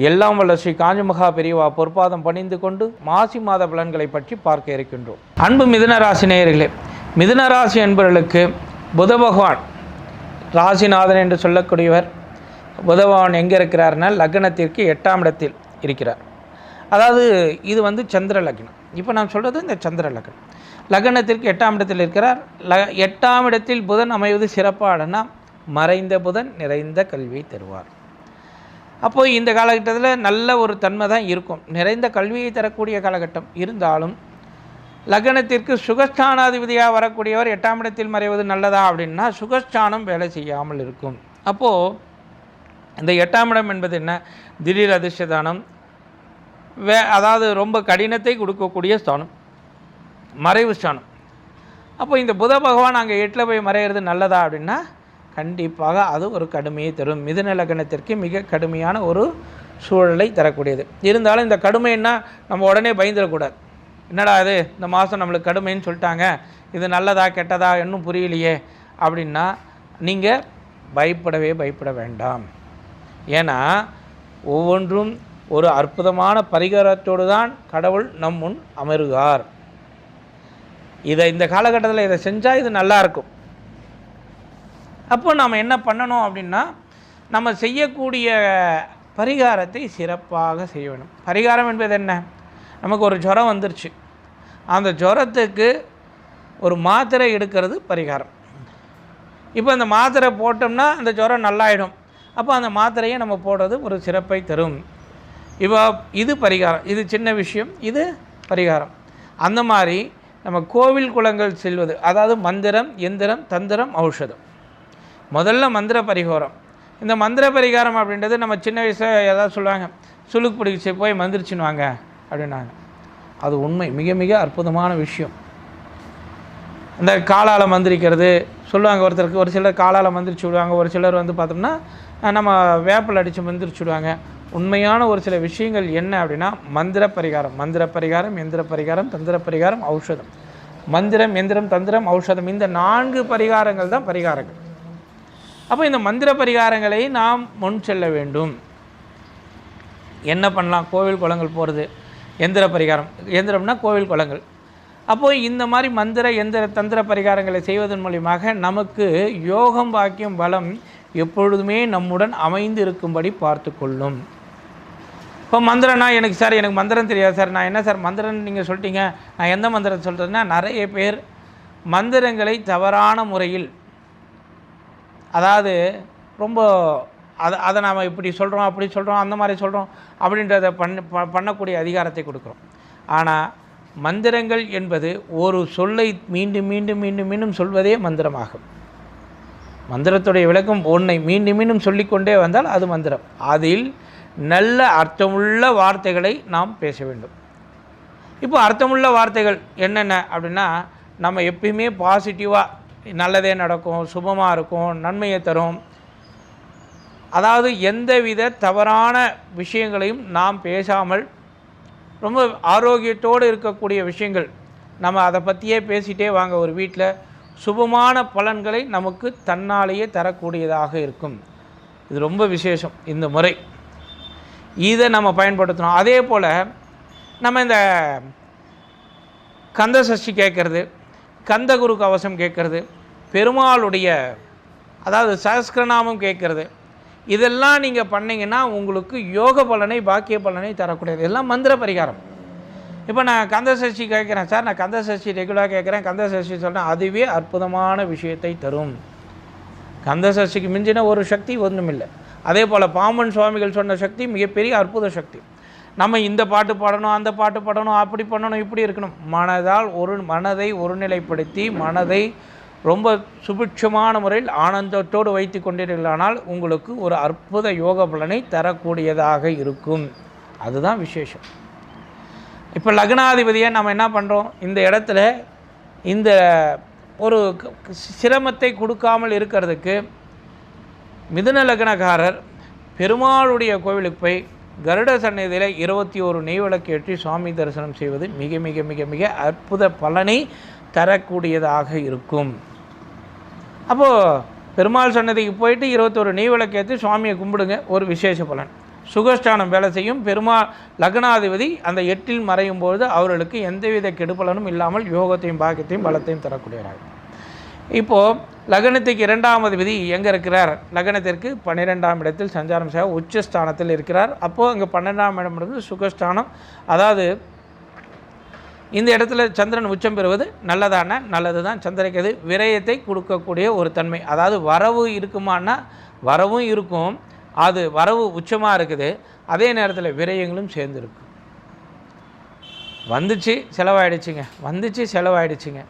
எல்லாம் வல்ல ஸ்ரீ காஞ்சிமகா பெரியவா பொற்பாதம் பணிந்து கொண்டு மாசி மாத பலன்களை பற்றி பார்க்க இருக்கின்றோம். அன்பு மிதுன ராசி நேயர்களே மிதுன ராசி என்பவர்களுக்கு புத பகவான் ராசிநாதன் என்று சொல்லக்கூடியவர் புத பகவான் எங்கே இருக்கிறார்னா லக்னத்திற்கு எட்டாம் இடத்தில் இருக்கிறார். அதாவது இது வந்து சந்திர லக்னம். இப்போ நான் சொல்கிறது இந்த சந்திர லக்னம். லக்னத்திற்கு எட்டாம் இடத்தில் இருக்கிறார். ல எட்டாம் இடத்தில் புதன் அமைவது சிறப்பாடனா மறைந்த புதன் நிறைந்த கல்வியை தருவார். அப்போது இந்த காலகட்டத்தில் நல்ல ஒரு தன்மை தான் இருக்கும். நிறைந்த கல்வியை தரக்கூடிய காலகட்டம். இருந்தாலும் லக்னத்திற்கு சுகஸ்தானாதிபதியாக வரக்கூடியவர் எட்டாம் இடத்தில் மறைவது நல்லதா அப்படின்னா சுகஸ்தானம் வேலை செய்யாமல் இருக்கும். அப்போது இந்த எட்டாம் இடம் என்பது என்ன? திடீர் அதிர்ஷ்டதானம். வே அதாவது ரொம்ப கடினத்தை கொடுக்கக்கூடிய ஸ்தானம். மறைவு ஸ்தானம். அப்போ இந்த புத பகவான் அங்கே எட்டில் போய் மறையிறது நல்லதா அப்படின்னா கண்டிப்பாக அது ஒரு கடுமையை தரும். மிதுன லக்னத்திற்கு மிக கடுமையான ஒரு சூழலை தரக்கூடியது. இருந்தாலும் இந்த கடுமைன்னா நம்ம உடனே பயந்துடக்கூடாது. என்னடா இது? இந்த மாதம் நம்மளுக்கு கடுமைன்னு சொல்லிட்டாங்க. இது நல்லதா கெட்டதா இன்னும் புரியலையே அப்படின்னா நீங்கள் பயப்படவே பயப்பட வேண்டாம். ஏன்னா ஒவ்வொன்றும் ஒரு அற்புதமான பரிகாரத்தோடு தான் கடவுள் நம் முன் அமருகார் இதை இந்த காலகட்டத்தில் இதை செஞ்சால் இது நல்லாயிருக்கும் அப்போ நாம் என்ன பண்ணணும் அப்படின்னா நம்ம செய்யக்கூடிய பரிகாரத்தை சிறப்பாக செய்ய வேண்டும். பரிகாரம் என்பது என்ன? நமக்கு ஒரு ஜுரம் வந்துருச்சு. அந்த ஜுரத்துக்கு ஒரு மாத்திரை எடுக்கிறது பரிகாரம். இப்போ அந்த மாத்திரை போட்டோம்னா அந்த ஜுரம் நல்லாயிடும். அப்போ அந்த மாத்திரையை நம்ம போடுறது ஒரு சிறப்பை தரும். இப்போ இது பரிகாரம். இது சின்ன விஷயம். இது பரிகாரம். அந்த மாதிரி நம்ம கோவில் குளங்கள் செல்வது அதாவது மந்திரம் எந்திரம் தந்திரம் ஔஷதம். முதல்ல மந்திர பரிகாரம். இந்த மந்திர பரிகாரம் அப்படின்றது நம்ம சின்ன வயசில் ஏதாவது சொல்லுவாங்க சுளுக்கு பிடிச்சி போய் மந்திரிச்சின்னு வாங்க அப்படின்னாங்க. அது உண்மை மிக மிக அற்புதமான விஷயம். இந்த காலால் மந்திரிக்கிறது சொல்லுவாங்க ஒருத்தருக்கு ஒரு சிலர் காலால் மந்திரிச்சு விடுவாங்க ஒரு சிலர் வந்து பார்த்தோம்னா நம்ம வேப்பில் அடித்து மந்திரிச்சு விடுவாங்க. உண்மையான ஒரு சில விஷயங்கள் என்ன அப்படின்னா மந்திர பரிகாரம். மந்திர பரிகாரம் எந்திர பரிகாரம் தந்திர பரிகாரம் ஔஷதம். மந்திரம் எந்திரம் தந்திரம் ஔஷதம். இந்த நான்கு பரிகாரங்கள் தான் பரிகாரங்கள். அப்போ இந்த மந்திர பரிகாரங்களை நாம் முன் செல்ல வேண்டும். என்ன பண்ணலாம்? கோவில் குளங்கள் போகிறது எந்திர பரிகாரம். எந்திரம்னா கோவில் குளங்கள். அப்போது இந்த மாதிரி மந்திர எந்திர தந்திர பரிகாரங்களை செய்வதன் மூலியமாக நமக்கு யோகம் பாக்கியம் பலம் எப்பொழுதுமே நம்முடன் அமைந்து இருக்கும்படி பார்த்து கொள்ளும். இப்போ மந்திரம்னா எனக்கு சார் எனக்கு மந்திரம் தெரியாது சார். நான் என்ன சார் மந்திரம் நீங்கள் சொல்லிட்டீங்க. நான் எந்த மந்திரம் சொல்கிறேன்னா நிறைய பேர் மந்திரங்களை தவறான முறையில் அதாவது ரொம்ப அதை அதை நாம் இப்படி சொல்கிறோம் அப்படி சொல்கிறோம் அந்த மாதிரி சொல்கிறோம் அப்படின்றத பண்ண ப- பண்ணக்கூடிய அதிகாரத்தை கொடுக்குறோம். ஆனால் மந்திரங்கள் என்பது ஒரு சொல்லை மீண்டும் மீண்டும் மீண்டும் மீண்டும் சொல்வதே மந்திரமாகும். மந்திரத்துடைய விளக்கம் ஒன்றை மீண்டும் மீண்டும் சொல்லிக்கொண்டே வந்தால் அது மந்திரம். அதில் நல்ல அர்த்தமுள்ள வார்த்தைகளை நாம் பேச வேண்டும். இப்போ அர்த்தமுள்ள வார்த்தைகள் என்னென்ன அப்படின்னா நம்ம எப்பயுமே பாசிட்டிவாக நல்லதே நடக்கும் சுபமாக இருக்கும் நன்மையை தரும். அதாவது எந்தவித தவறான விஷயங்களையும் நாம் பேசாமல் ரொம்ப ஆரோக்கியத்தோடு இருக்கக்கூடிய விஷயங்கள் நம்ம அதை பற்றியே பேசிட்டே வாங்க ஒரு வீட்டில் சுபமான பலன்களை நமக்கு தன்னாலேயே தரக்கூடியதாக இருக்கும். இது ரொம்ப விசேஷம் இந்த முறை. இதை நம்ம பயன்படுத்தணும். அதே போல் நம்ம இந்த கந்த சஷ்டி கேட்குறது கந்தகுரு கவசம் கேட்குறது பெருமாளுடைய அதாவது சஹஸ்கிரநாமம் கேட்குறது. இதெல்லாம் நீங்கள் பண்ணிங்கன்னா உங்களுக்கு யோக பலனை பாக்கிய பலனை தரக்கூடியது. எல்லாம் மந்திர பரிகாரம். இப்போ நான் கந்தசஷ்டி கேட்குறேன். சார் நான் கந்தசஷ்டி ரெகுலராக கேட்குறேன். கந்த சஷ்டி சொல்கிறேன் அதுவே அற்புதமான விஷயத்தை தரும். கந்தசஷ்டிக்கு மிஞ்சின ஒரு சக்தி ஒன்றுமில்லை அதே போல் பாம்பன் சுவாமிகள் சொன்ன சக்தி மிகப்பெரிய அற்புத சக்தி. நம்ம இந்த பாட்டு பாடணும் அந்த பாட்டு பாடணும் அப்படி பண்ணணும் இப்படி இருக்கணும். மனதால் ஒரு மனதை ஒருநிலைப்படுத்தி மனதை ரொம்ப சுபிட்சமான முறையில் ஆனந்தத்தோடு வைத்து கொண்டீர்களானால் உங்களுக்கு ஒரு அற்புத யோக பலனை தரக்கூடியதாக இருக்கும். அதுதான் விசேஷம். இப்போ லக்னாதிபதியை நம்ம என்ன பண்ணுறோம் இந்த இடத்துல இந்த ஒரு சிரமத்தை கொடுக்காமல் இருக்கிறதுக்கு மிதுன லக்னக்காரர் பெருமாளுடைய கோவிலுக்கு போய் கருட சன்னதியில் இருபத்தி ஒரு நெய்விளக்கு ஏற்றி சுவாமி தரிசனம் செய்வது மிக மிக மிக மிக அற்புத பலனை தரக்கூடியதாக இருக்கும். அப்போது பெருமாள் சன்னதிக்கு போயிட்டு இருபத்தொரு நெய்விளக்கு ஏற்றி சுவாமியை கும்பிடுங்க. ஒரு விசேஷ பலன். சுகஸ்தானம் வேலை செய்யும் பெருமாள் லக்னாதிபதி அந்த எட்டில் மறையும் பொழுது அவர்களுக்கு எந்தவித கெடுபலனும் இல்லாமல் யோகத்தையும் பாக்கியத்தையும் பலத்தையும் தரக்கூடியவராக. இப்போது லக்னத்துக்கு இரண்டாம் அதிபதி எங்கே இருக்கிறார்? லக்னத்திற்கு பன்னிரெண்டாம் இடத்தில் சஞ்சாரம் செய்ய உச்சஸ்தானத்தில் இருக்கிறார். அப்போது அங்கே பன்னெண்டாம் இடம் இருந்து சுகஸ்தானம். அதாவது இந்த இடத்துல சந்திரன் உச்சம் பெறுவது நல்லதான நல்லது தான் சந்திரக்கது விரயத்தை கொடுக்கக்கூடிய ஒரு தன்மை. அதாவது வரவு இருக்குமான்னா வரவும் இருக்கும். அது வரவு உச்சமாக இருக்குது. அதே நேரத்தில் விரயங்களும் சேர்ந்துருக்கும் வந்துச்சு செலவாயிடுச்சுங்க. வந்துச்சு செலவாயிடுச்சுங்க.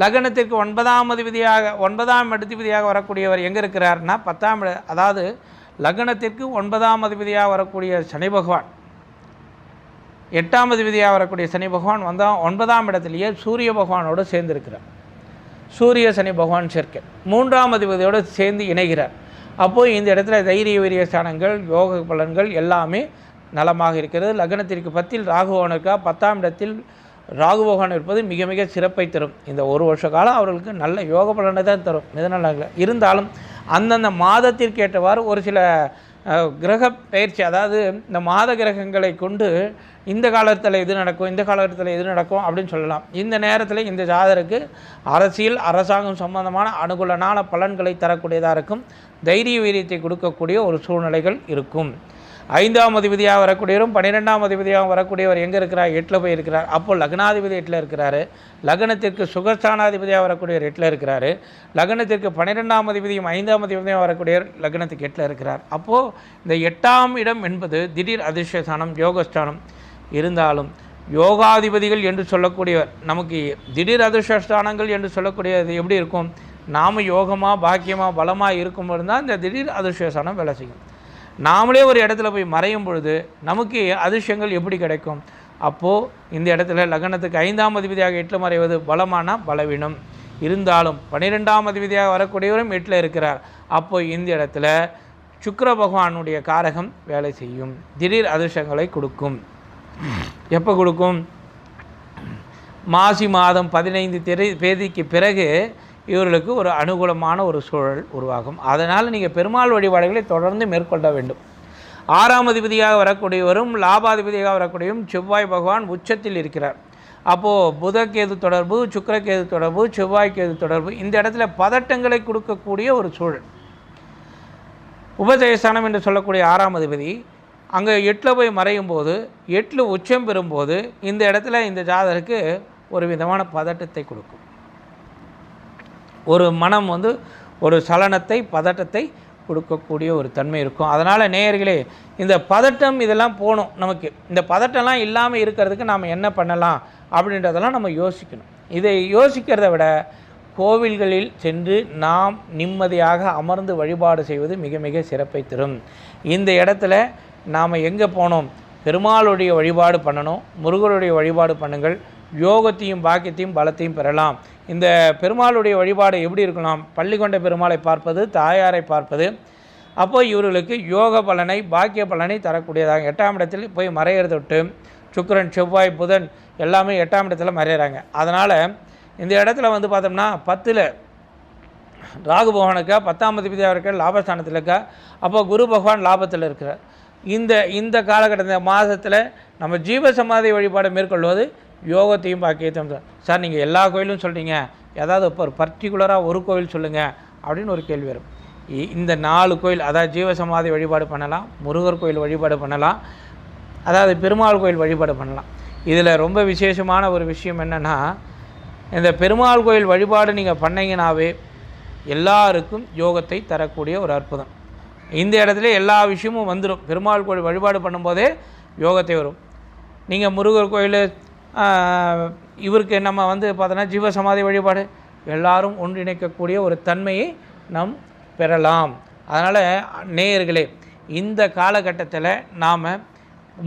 லக்னத்திற்கு ஒன்பதாம் அதிபதியாக ஒன்பதாம் அதிபதியாக வரக்கூடியவர் எங்கே இருக்கிறார்னா பத்தாம் அதாவது லக்னத்திற்கு ஒன்பதாம் அதிபதியாக வரக்கூடிய சனி பகவான். எட்டாம் அதிபதியாக வரக்கூடிய சனி பகவான் வந்தால் ஒன்பதாம் இடத்துலையே சூரிய பகவானோடு சேர்ந்திருக்கிறார். சூரிய சனி பகவான் சேர்க்கை. மூன்றாம் அதிபதியோடு சேர்ந்து இணைகிறார். அப்போது இந்த இடத்துல தைரிய வீரிய ஸ்தானங்கள் யோக பலன்கள் எல்லாமே நலமாக இருக்கிறது. லக்னத்திற்கு பத்தில் ராகுவனுக்கா பத்தாம் இடத்தில் ராகு பகவான் இருப்பது மிக மிக சிறப்பை தரும். இந்த ஒரு வருஷ காலம் அவர்களுக்கு நல்ல யோக பலனை தான் தரும். மிதநலங்கள் இருந்தாலும் அந்தந்த மாதத்திற்கு ஏற்றவாறு ஒரு சில கிரக பயிற்சி அதாவது இந்த மாத கிரகங்களை கொண்டு இந்த காலத்தில் இது நடக்கும் இந்த காலத்தில் இது நடக்கும் அப்படின்னு சொல்லலாம். இந்த நேரத்தில் இந்த ஜாதருக்கு அரசியல் அரசாங்கம் சம்பந்தமான அனுகூலமான பலன்களை தரக்கூடியதாக இருக்கும். தைரிய வீரியத்தை கொடுக்கக்கூடிய ஒரு சூழ்நிலைகள் இருக்கும். ஐந்தாம் அதிபதியாக வரக்கூடியவரும் பன்னிரெண்டாம் அதிபதியாக வரக்கூடியவர் எங்கே இருக்கிறார்? எட்டில் போய் இருக்கிறார். அப்போது லக்னாதிபதி எட்டில் இருக்கிறாரு. லக்னத்திற்கு சுகஸ்தானாதிபதியாக வரக்கூடியவர் எட்டில் இருக்கிறார். லக்னத்திற்கு பன்னிரெண்டாம் அதிபதியும் ஐந்தாம் அதிபதியும் வரக்கூடியவர் லக்னத்துக்கு எட்டில் இருக்கிறார். அப்போது இந்த எட்டாம் இடம் என்பது திடீர் அதிர்ஷ்டஸ்தானம் யோகஸ்தானம் இருந்தாலும் யோகாதிபதிகள் என்று சொல்லக்கூடியவர் நமக்கு திடீர் அதிர்ஷ்டஸ்தானங்கள் என்று சொல்லக்கூடியது எப்படி இருக்கும்? நாம் யோகமாக பாக்கியமாக பலமாக இருக்கும் தான் இந்த திடீர் அதிர்ஷ்டஸ்தானம் வேலை செய்யும். நாமளே ஒரு இடத்துல போய் மறையும் பொழுது நமக்கு அதிர்ஷ்டங்கள் எப்படி கிடைக்கும்? அப்போது இந்த இடத்துல லக்னத்துக்கு ஐந்தாம் அதிபதியாக எட்டில் மறைவது பலமான பலவீனம். இருந்தாலும் பன்னிரெண்டாம் அதிபதியாக வரக்கூடியவரும் எட்டில் இருக்கிறார். அப்போ இந்த இடத்துல சுக்கர பகவானுடைய காரகம் வேலை செய்யும். திடீர் அதிர்ஷ்டங்களை கொடுக்கும். எப்போ கொடுக்கும்? மாசி மாதம் பதினைந்து திரை தேதிக்கு பிறகு இவர்களுக்கு ஒரு அனுகூலமான ஒரு சூழல் உருவாகும். அதனால் நீங்கள் பெருமாள் வழிபாடுகளை தொடர்ந்து மேற்கொள்ள வேண்டும். ஆறாம் அதிபதியாக வரக்கூடியவரும் லாபாதிபதியாக வரக்கூடியவரும் செவ்வாய் பகவான் உச்சத்தில் இருக்கிறார். அப்போது புதக்கேது தொடர்பு சுக்கரக்கேது தொடர்பு செவ்வாய்க்கேது தொடர்பு இந்த இடத்துல பதட்டங்களை கொடுக்கக்கூடிய ஒரு சூழல். உபதேசனம் என்று சொல்லக்கூடிய ஆறாம் அதிபதி அங்கே எட்டில் போய் மறையும் போது எட்டில் உச்சம் பெறும்போது இந்த இடத்துல இந்த ஜாதகருக்கு ஒரு விதமான பதட்டத்தை கொடுக்கும். ஒரு மனம் வந்து ஒரு சலனத்தை பதட்டத்தை கொடுக்கக்கூடிய ஒரு தன்மை இருக்கும். அதனால் நேயர்களே இந்த பதட்டம் இதெல்லாம் போகணும் நமக்கு இந்த பதட்டம்லாம் இல்லாமல் இருக்கிறதுக்கு நாம் என்ன பண்ணலாம் அப்படின்றதெல்லாம் நம்ம யோசிக்கணும். இதை யோசிக்கிறத விட கோவில்களில் சென்று நாம் நிம்மதியாக அமர்ந்து வழிபாடு செய்வது மிக மிக சிறப்பை தரும். இந்த இடத்துல நாம் எங்கே போனோம்? பெருமாளுடைய வழிபாடு பண்ணணும். முருகருடைய வழிபாடு பண்ணுங்கள். யோகத்தையும் பாக்கியத்தையும் பலத்தையும் பெறலாம். இந்த பெருமாளுடைய வழிபாடு எப்படி இருக்கலாம்? பள்ளி கொண்ட பெருமாளை பார்ப்பது தாயாரை பார்ப்பது. அப்போ இவர்களுக்கு யோக பலனை பாக்கிய பலனை தரக்கூடியதாக. எட்டாம் இடத்தில் போய் மறையிறது விட்டு செவ்வாய் புதன் எல்லாமே எட்டாம் இடத்துல மறையிறாங்க. அதனால் இந்த இடத்துல வந்து பார்த்தோம்னா பத்தில் ராகு பகவானுக்கா பத்தாம் அதிபதியாக இருக்க லாபஸ்தானத்தில் இருக்கா? அப்போ குரு பகவான் லாபத்தில் இருக்கிறார். இந்த இந்த காலகட்டத்தில் மாதத்தில் நம்ம ஜீவ சமாதி வழிபாடு மேற்கொள்வது யோகத்தையும் பாக்கியத்தையும் சார் நீங்கள் எல்லா கோயிலும் சொல்கிறீங்க ஏதாவது இப்போ ஒரு பர்டிகுலராக ஒரு கோயில் சொல்லுங்கள் அப்படின்னு ஒரு கேள்வி வரும். இ- இந்த நாலு கோயில் அதாவது ஜீவ சமாதி வழிபாடு பண்ணலாம் முருகர் கோயில் வழிபாடு பண்ணலாம் அதாவது பெருமாள் கோயில் வழிபாடு பண்ணலாம். இதில் ரொம்ப விசேஷமான ஒரு விஷயம் என்னென்னா இந்த பெருமாள் கோயில் வழிபாடு நீங்கள் பண்ணீங்கன்னாவே எல்லாருக்கும் யோகத்தை தரக்கூடிய ஒரு அற்புதம். இந்த இடத்துல எல்லா விஷயமும் வந்துடும் பெருமாள் கோயில் வழிபாடு பண்ணும்போதே யோகத்தை வரும். நீங்கள் முருகர் கோயில் இவருக்கு நம்ம வந்து பார்த்தோன்னா ஜீவசமாதி வழிபாடு எல்லாரும் ஒன்றிணைக்கக்கூடிய ஒரு தன்மையை நாம் பெறலாம். அதனால் நேயர்களே இந்த காலகட்டத்தில் நாம்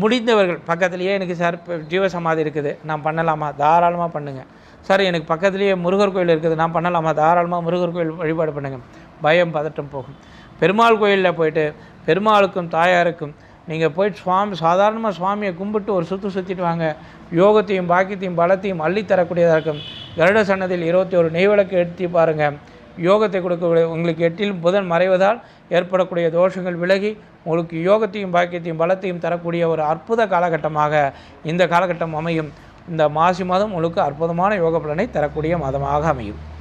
முடிந்தவர்கள் பக்கத்துலேயே எனக்கு சார் இப்போ ஜீவசமாதி இருக்குது நான் பண்ணலாமா? தாராளமாக பண்ணுங்கள் சார் எனக்கு பக்கத்துலேயே முருகர் கோயில் இருக்குது நான் பண்ணலாமா? தாராளமாக முருகர் கோயில் வழிபாடு பண்ணுங்கள் பயம் பதட்டம் போகும். பெருமாள் கோயிலில் போயிட்டு பெருமாளுக்கும் தாயாருக்கும் நீங்கள் போயிட்டு சுவாமி சாதாரணமாக சுவாமியை கும்பிட்டு ஒரு சுற்று சுற்றிட்டு வாங்க. யோகத்தையும் பாக்கியத்தையும் பலத்தையும் அள்ளித் தரக்கூடியதாக இருக்கும் கருட சன்னதியில் இருபத்தி ஒரு நெய்விளக்கு எடுத்து பாருங்கள் யோகத்தை கொடுக்கக்கூடிய உங்களுக்கு எட்டில் புதன் மறைவதால் ஏற்படக்கூடிய தோஷங்கள் விலகி உங்களுக்கு யோகத்தையும் பாக்கியத்தையும் பலத்தையும் தரக்கூடிய ஒரு அற்புத காலகட்டமாக இந்த காலகட்டம் அமையும். இந்த மாசி மாதம் உங்களுக்கு அற்புதமான யோக பலனை தரக்கூடிய மாதமாக அமையும்.